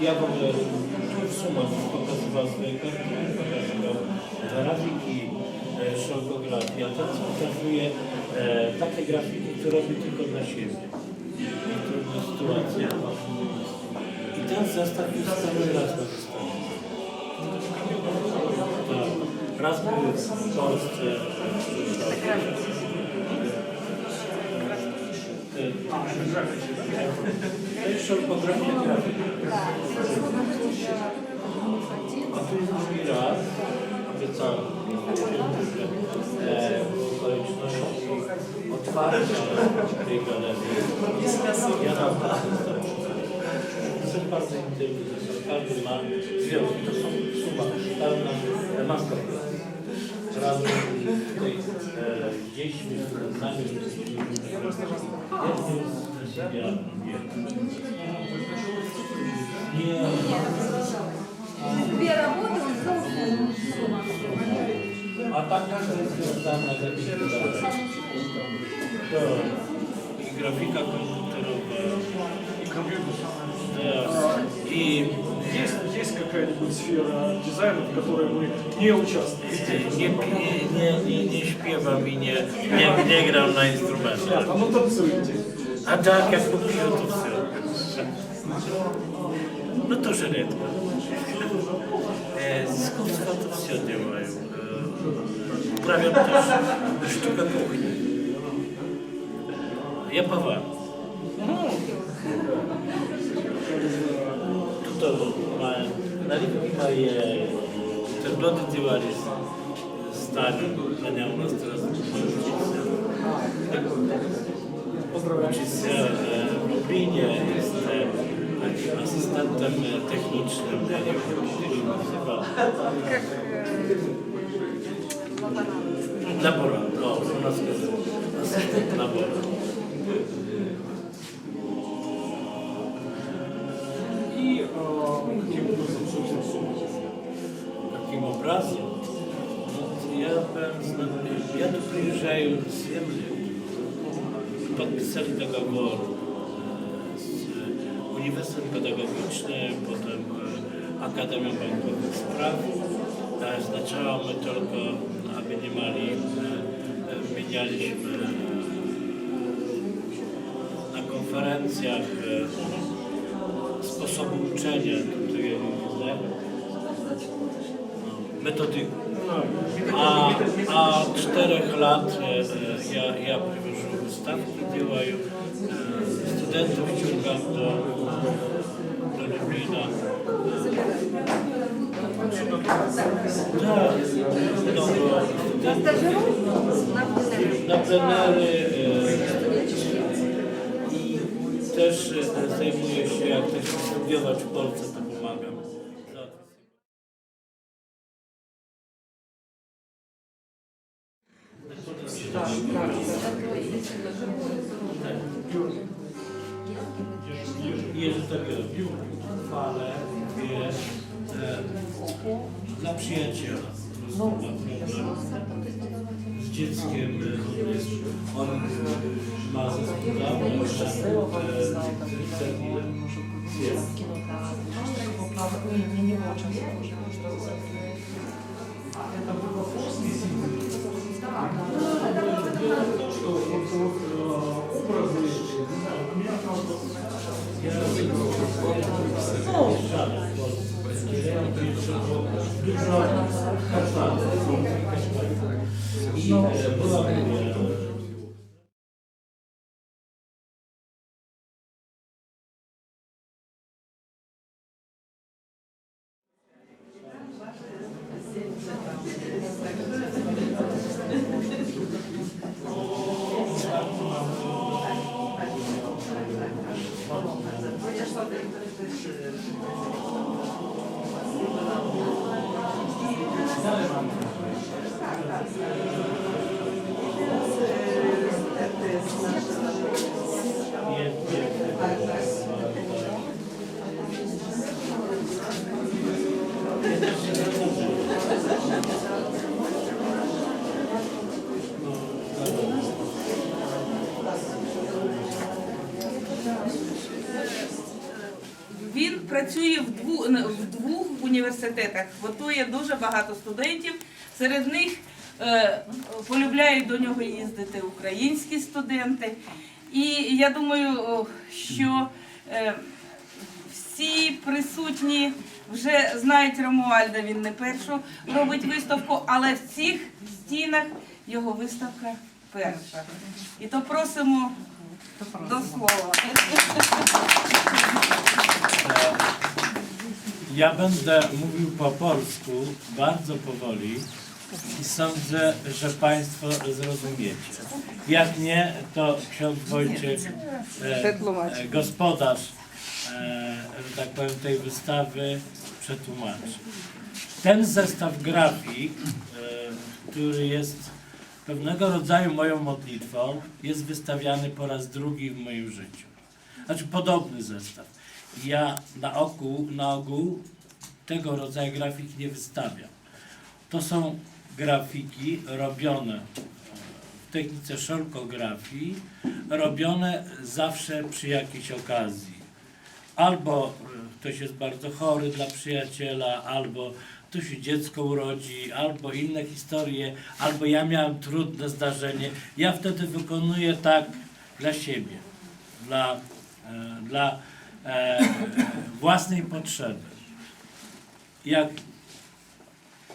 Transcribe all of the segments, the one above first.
ja w ogóle w sumach pokazywał swoje kartki, pokazywał grafiki, e, szokografia. Ten pokazuje e, takie grafiki, które robi tylko dla siebie. I trudne sytuacje. I ten zestaw już cały raz na wystawie. Tak. Raz były w Polsce. To jest szorpografia grafiki. A tu jest drugi raz. Obiecałem e, w okoliczności otwarcia tej galerii. Ja na to To jest bardzo intymny. Każdy ma związki. To są suma pełna maska. Razem tutaj e, z nami jest себя. Две работы он А так каждая самая записка. И графика компьютеров. И компьютер. И есть, есть какая-нибудь сфера дизайна, в которой мы не участвуем. Э, не, не, не, а не nie śpiewam i не nie, nie gram na instrumentach. Ja, no. А так, як поп'ю, то все. Ну дуже рідко. Е, З Курска то все делаю. Правильно теж штука кухні. Я повар. Тут е, має наліпка є. Е, Тердоти діваріс. Сталін, на нього у нас зараз. Pozdrawiam. W Lublinie, jest asystentem technicznym, nie wiem, się nazywa. Laborant, o, u nas jest asystent laborant. I o takim obrazu, no, ja byłem, ja tu przyjeżdżając, pisali tego golu z Uniwersytetem Pedagogicznym, potem e, Akademią Bankowych Spraw. E, zaczęłam tylko, aby nie mali, e, mienialiśmy na konferencjach sposobu uczenia drugiego metodyku. No, a, a od czterech lat ja, ja stawki działają. E, studentów ciągam do, do Lublina. Tak, no, Na plenery? Na plenery. I też e, zajmuję się, jak to się studiować w Polsce, Jezus tak zabiera biur, fale, wiesz, e, dla przyjaciela. Z dzieckiem e, on e, ma zespół tak? Downa, chce Nie, nie 应该 працює в двох, в двох університетах, готує дуже багато студентів. Серед них е, полюбляють до нього їздити українські студенти. І я думаю, що е, всі присутні вже знають Ромуальда, він не першу робить виставку, але в цих стінах його виставка перша. І то просимо до слова. Ja będę mówił po polsku bardzo powoli i sądzę, że Państwo zrozumiecie. Jak nie, to ksiądz Wojciech, e, gospodarz, e, że tak powiem, tej wystawy przetłumaczy. Ten zestaw grafik, e, który jest pewnego rodzaju moją modlitwą, jest wystawiany po raz drugi w moim życiu. Znaczy podobny zestaw. Ja na ogół, na ogół tego rodzaju grafik nie wystawiam. To są grafiki robione w technice szorkografii, robione zawsze przy jakiejś okazji. Albo e, ktoś jest bardzo chory dla przyjaciela, albo tu się dziecko urodzi, albo inne historie, albo ja miałem trudne zdarzenie. Ja wtedy wykonuję tak dla siebie, dla, e, dla e, własnej potrzeby. Jak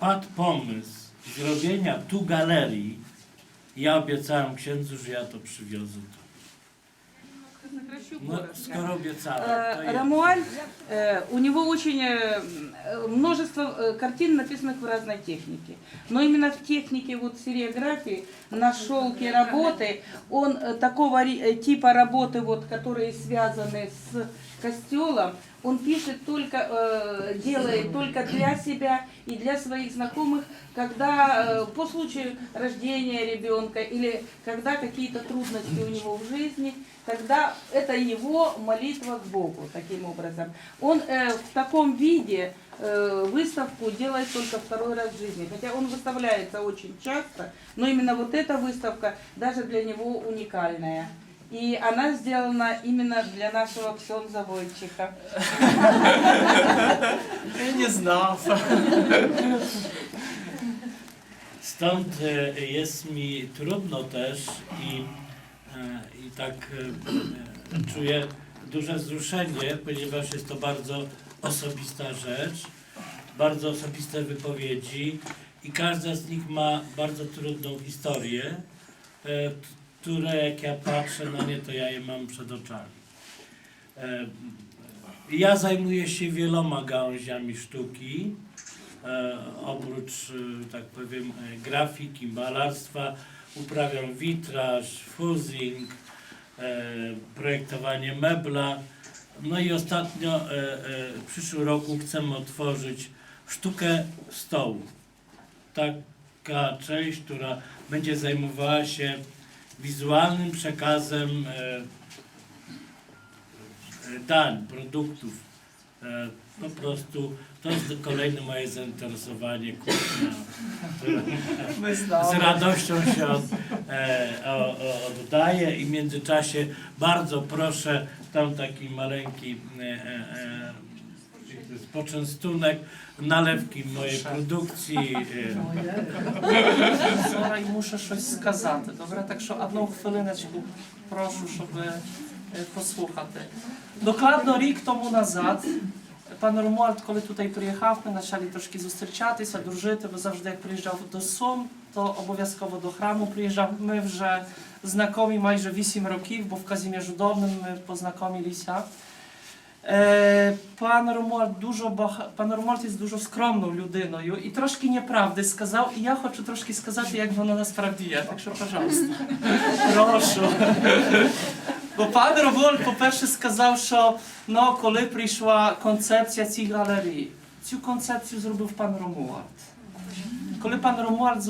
padł pomysł zrobienia tu galerii, ja obiecałem księdzu, że ja to przywiozę tu. No, skoro obiecałem, to Э, jest. Рамуаль, э, у него очень э, множество э, картин, написанных в разной технике. Но именно в технике вот сериографии на шелке работы, он э, такого ри- э, типа работы, вот, которые связаны с костелом, он пишет только, э, делает только для себя и для своих знакомых, когда э, по случаю рождения ребенка или когда какие-то трудности у него в жизни, тогда это его молитва к Богу таким образом. Он э, в таком виде э, выставку делает только второй раз в жизни, хотя он выставляется очень часто, но именно вот эта выставка даже для него уникальная. И она сделана именно для нашего Ксенза Войчиха. Я не знал. Stąd e, jest mi trudno też i, e, i tak e, e, czuję duże wzruszenie, ponieważ jest to bardzo osobista rzecz, bardzo osobiste wypowiedzi i każda z nich ma bardzo trudną historię, e, które jak ja patrzę na nie, to ja je mam przed oczami. E, Ja zajmuję się wieloma gałęziami sztuki e, oprócz, e, tak powiem, grafiki, malarstwa, uprawiam witraż, fuzing, projektowanie mebla. No i ostatnio, w przyszłym roku chcemy otworzyć sztukę stołu. Taka część, która będzie zajmowała się wizualnym przekazem e, e, dań, produktów. E, Po prostu to jest kolejne moje zainteresowanie kuchnia, z radością się od, o, oddaję i w międzyczasie bardzo proszę, tam taki maleńki e, e, e, poczęstunek, nalewki mojej produkcji. E, Зараз мушу щось сказати. Добре, так що одну хвилиночку прошу, щоб е, послухати. Докладно рік тому назад пан Ромуальд, коли тут приїхав, ми почали трошки зустрічатися, дружити, бо завжди як приїжджав до Сум, то обов'язково до храму приїжджав. Ми вже знайомі майже 8 років, бо в Казімірзу Долним ми познайомилися. Е, Пан Ромуальд дуже бага... пан є дуже скромною людиною і трошки неправди сказав, і я хочу трошки сказати, як воно насправді є. Так що, пожалуйста, прошу. Бо пан Ромуальд, по-перше, сказав, що ну, коли прийшла концепція цієї галереї, цю концепцію зробив пан Ромуальд. Коли пан Ромуальд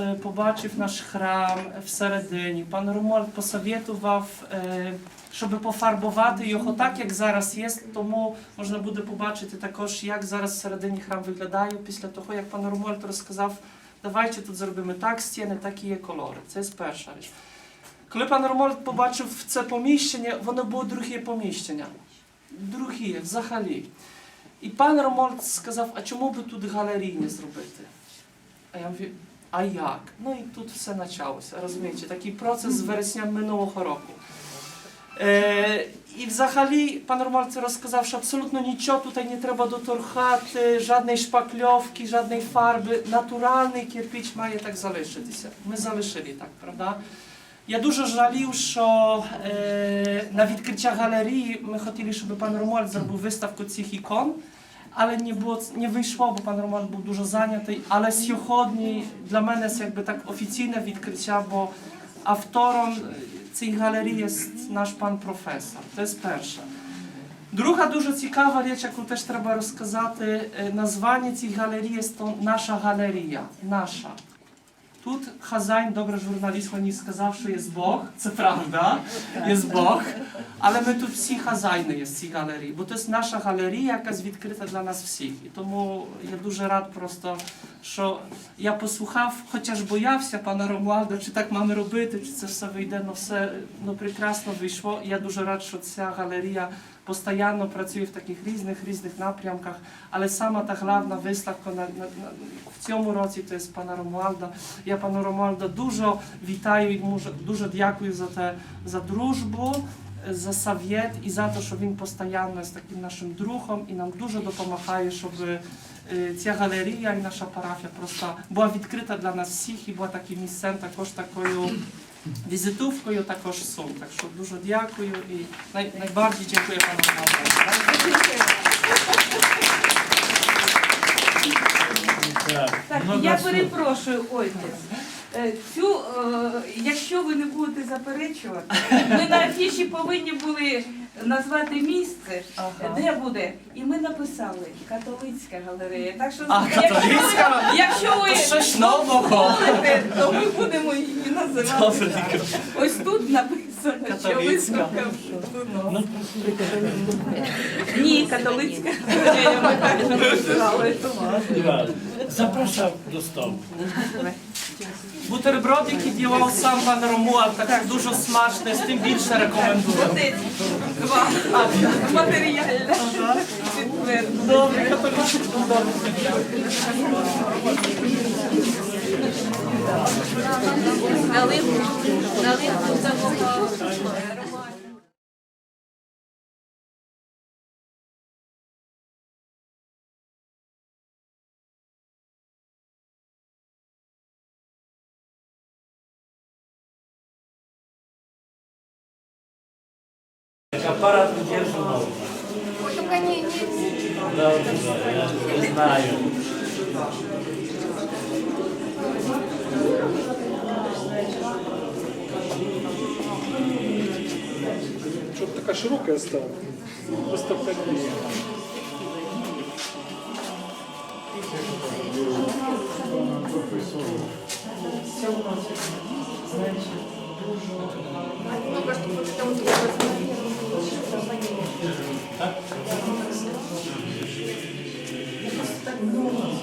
е, побачив наш храм всередині, пан Ромуальд посовєтував, е, щоб пофарбувати його так, як зараз є. Тому можна буде побачити також, як зараз всередині храм виглядає після того, як пан Ромуальд розказав, давайте тут зробимо так стіни, так і є кольори. Це перша річ. Коли пан Ромуальд побачив це поміщення, воно було друге поміщення. Друге, взагалі. І пан Ромольд сказав, а чому би тут галерії не зробити? А я mówię, а як? Ну і тут все почалося, розумієте, такий процес з вересня минулого року. Е, і взагалі пан Ромольд це розказав, що абсолютно нічого тут не треба доторхати, жодної шпакльовки, жодної фарби. Натуральний кирпич має так залишитися. Ми залишили так, правда? Я дуже жалів, що е, на відкриття галереї ми хотіли, щоб пан Ромольд зробив виставку цих ікон, але не, було, не вийшло, бо пан Ромольд був дуже зайнятий. Але сьогодні для мене це якби так офіційне відкриття, бо автором цієї галереї є наш пан професор. Це є перше. Друга дуже цікава річ, яку теж треба розказати, е, названня цієї галереї є наша галерея. Наша. Тут хазяїн, добре журналіст мені сказав, що є Бог, це правда, є Бог, але ми тут всі хазяїни є з цієї галереї, бо це наша галерея, яка відкрита для нас всіх. І тому я дуже рад просто, що я послухав, хоча ж боявся пана Ромуалда, чи так маємо робити, чи це все вийде, ну все ну, прекрасно вийшло. Я дуже рад, що ця галерея постійно працює в таких різних різних напрямках, але сама та головна виставка на, на, на, в цьому році то є пана Ромуалда. Я пану Ромуалда дуже вітаю і дуже дякую за те, за дружбу, за совєт і за те, що він постійно є таким нашим другом і нам дуже допомагає, щоб ця галерея і наша парафія просто була відкрита для нас всіх і була таким місцем також такою візитówкою також сум. Так що дуже дякую і най, найбарdziej дякую пану Так, я перепрошую, Ольга. Е, Цю, е, якщо ви не будете заперечувати, ми на афіші повинні були назвати місце, Ага. де буде. І ми написали католицька галерея. Так що, А, католицька? якщо ви То щось нового. дозволите, то ми будемо її називати. Добре. так. Ось тут написано, що Католицька. виставка. Ну, Ні, католицька галерея, ми так не написали. Zapraszam do stołu. Бутерброд, який ділав сам пан Ромуа, так дуже смачний, з тим більше рекомендую. Вам матеріальне. Добре, католічний добре. Наливку, наливку замовляю. Аппарат держу ногу. Только не, не, Да, я знаю. Что-то такая широкая стала. Просто поднее. Все у нас, значит. Я просто Так? много.